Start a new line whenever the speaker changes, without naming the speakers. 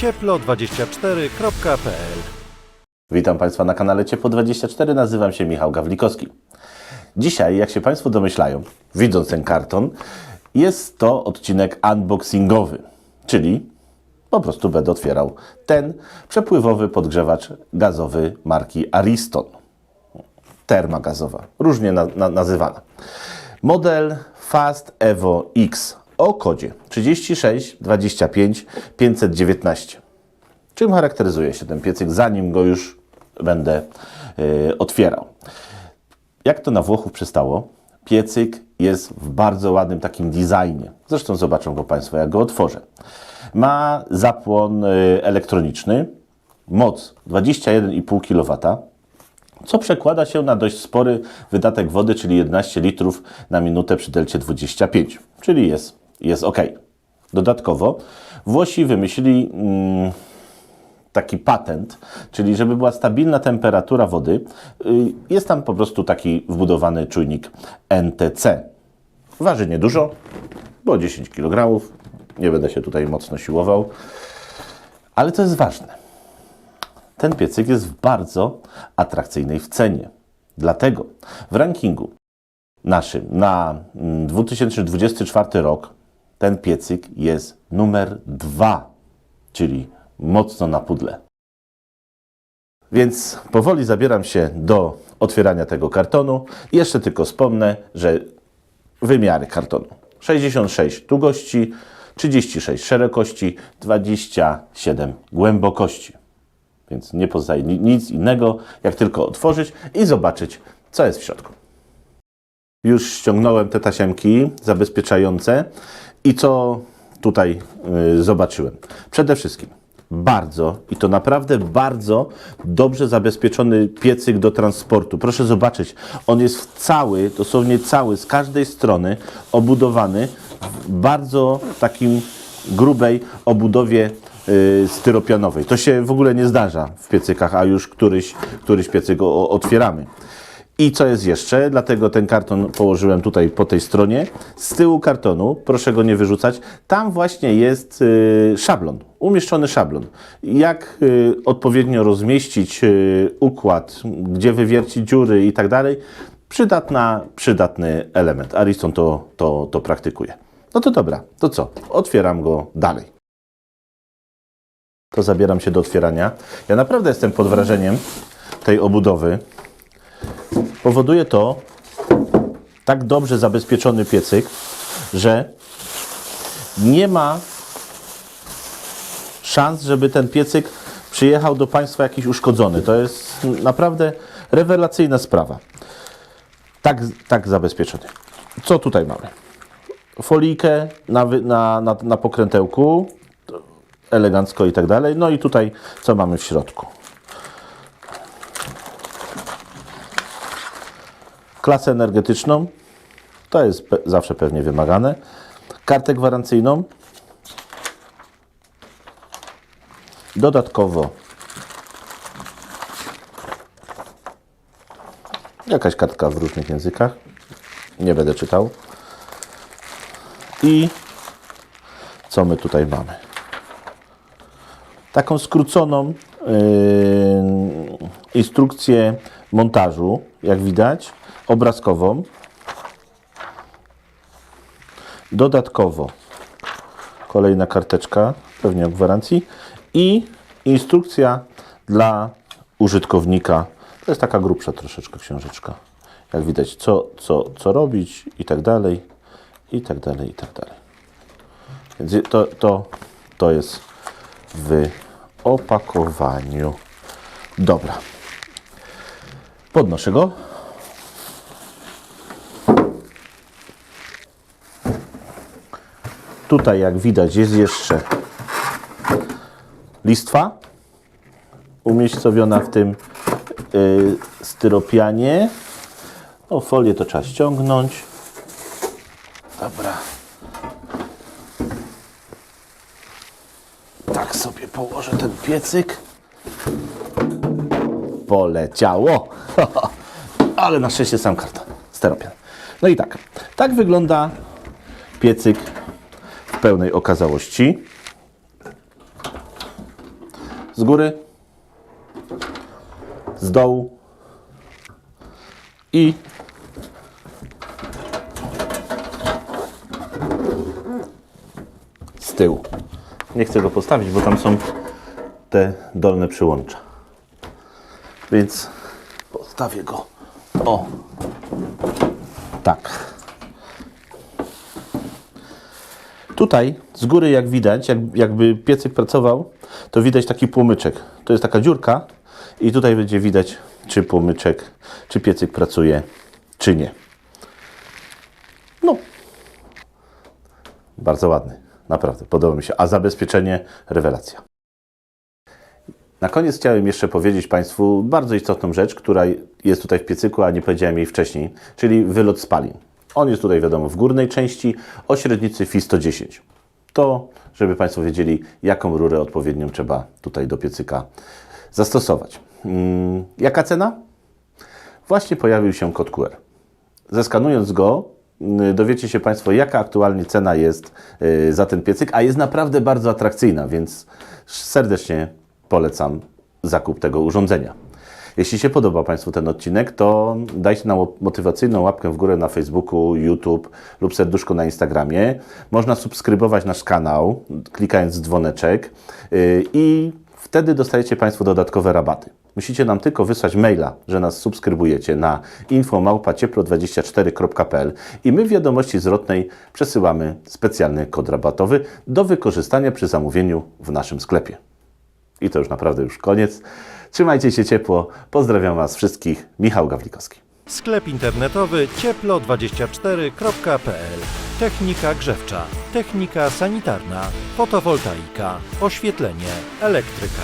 cieplo24.pl
Witam Państwa na kanale Ciepło24, nazywam się Michał Gawlikowski. Dzisiaj, jak się Państwo domyślają, widząc ten karton, jest to odcinek unboxingowy, czyli po prostu będę otwierał ten przepływowy podgrzewacz gazowy marki Ariston. Terma gazowa, różnie na, na, nazywana. Model Fast Evo X o kodzie 36 25 519. Czym charakteryzuje się ten piecyk, zanim go już będę y, otwierał? Jak to na Włochów przystało, piecyk jest w bardzo ładnym takim designie. Zresztą zobaczą go Państwo, jak go otworzę. Ma zapłon y, elektroniczny, moc 21,5 kW, co przekłada się na dość spory wydatek wody, czyli 11 litrów na minutę przy delcie 25, czyli jest, jest ok. Dodatkowo Włosi wymyślili mm, taki patent, czyli żeby była stabilna temperatura wody, y, jest tam po prostu taki wbudowany czujnik NTC. Waży niedużo, bo 10 kg, nie będę się tutaj mocno siłował, ale to jest ważne. Ten piecyk jest w bardzo atrakcyjnej w cenie. Dlatego w rankingu naszym na mm, 2024 rok ten piecyk jest numer dwa, czyli mocno na pudle. Więc powoli zabieram się do otwierania tego kartonu. Jeszcze tylko wspomnę, że wymiary kartonu 66 długości, 36 szerokości, 27 głębokości. Więc nie pozostaje ni- nic innego, jak tylko otworzyć i zobaczyć, co jest w środku. Już ściągnąłem te tasiemki zabezpieczające i co tutaj y, zobaczyłem. Przede wszystkim bardzo i to naprawdę bardzo dobrze zabezpieczony piecyk do transportu. Proszę zobaczyć, on jest cały, dosłownie cały, z każdej strony obudowany w bardzo takim grubej obudowie y, styropianowej. To się w ogóle nie zdarza w piecykach, a już któryś, któryś piecyk o- otwieramy. I co jest jeszcze? Dlatego ten karton położyłem tutaj po tej stronie. Z tyłu kartonu, proszę go nie wyrzucać, tam właśnie jest y, szablon, umieszczony szablon. Jak y, odpowiednio rozmieścić y, układ, gdzie wywiercić dziury i tak dalej. Przydatna, przydatny element. Ariston to, to, to praktykuje. No to dobra, to co? Otwieram go dalej. To zabieram się do otwierania. Ja naprawdę jestem pod wrażeniem tej obudowy powoduje to tak dobrze zabezpieczony piecyk, że nie ma szans, żeby ten piecyk przyjechał do Państwa jakiś uszkodzony. To jest naprawdę rewelacyjna sprawa. Tak, tak zabezpieczony. Co tutaj mamy? Folijkę na, na, na, na pokrętełku, elegancko i tak dalej. No i tutaj co mamy w środku? Klasę energetyczną, to jest pe- zawsze pewnie wymagane, kartę gwarancyjną, dodatkowo. Jakaś kartka w różnych językach, nie będę czytał. I co my tutaj mamy? taką skróconą yy, instrukcję montażu, jak widać, obrazkową. Dodatkowo kolejna karteczka, pewnie o gwarancji i instrukcja dla użytkownika. To jest taka grubsza troszeczkę książeczka. Jak widać, co, co, co robić i tak dalej, i tak dalej, i tak dalej. Więc to, to, to jest w opakowaniu. Dobra. Podnoszę go. Tutaj, jak widać, jest jeszcze listwa umiejscowiona w tym y, styropianie. No, folię to trzeba ściągnąć. Dobra. Tak sobie położę ten piecyk. Poleciało. Ale na szczęście sam karton. Steropian. No i tak. Tak wygląda piecyk pełnej okazałości. z góry, z dołu i z tyłu. Nie chcę go postawić, bo tam są te dolne przyłącza. Więc postawię go. O! Tak. Tutaj z góry, jak widać, jak, jakby piecyk pracował, to widać taki płomyczek. To jest taka dziurka i tutaj będzie widać, czy płomyczek, czy piecyk pracuje, czy nie. No. Bardzo ładny. Naprawdę, podoba mi się. A zabezpieczenie, rewelacja. Na koniec chciałem jeszcze powiedzieć Państwu bardzo istotną rzecz, która jest tutaj w piecyku, a nie powiedziałem jej wcześniej, czyli wylot spalin. On jest tutaj, wiadomo, w górnej części o średnicy FI 110. To, żeby Państwo wiedzieli, jaką rurę odpowiednią trzeba tutaj do piecyka zastosować. Mm, jaka cena? Właśnie pojawił się kod QR. Zeskanując go, y, dowiecie się Państwo, jaka aktualnie cena jest y, za ten piecyk, a jest naprawdę bardzo atrakcyjna, więc serdecznie polecam zakup tego urządzenia. Jeśli się podoba Państwu ten odcinek, to dajcie nam motywacyjną łapkę w górę na Facebooku, YouTube lub serduszko na Instagramie. Można subskrybować nasz kanał, klikając dzwoneczek yy, i wtedy dostajecie Państwo dodatkowe rabaty. Musicie nam tylko wysłać maila, że nas subskrybujecie na infomałpa.cieplo24.pl i my w wiadomości zwrotnej przesyłamy specjalny kod rabatowy do wykorzystania przy zamówieniu w naszym sklepie. I to już naprawdę już koniec. Trzymajcie się ciepło. Pozdrawiam Was wszystkich. Michał Gawlikowski.
Sklep internetowy cieplo24.pl Technika grzewcza, technika sanitarna, fotowoltaika, oświetlenie, elektryka.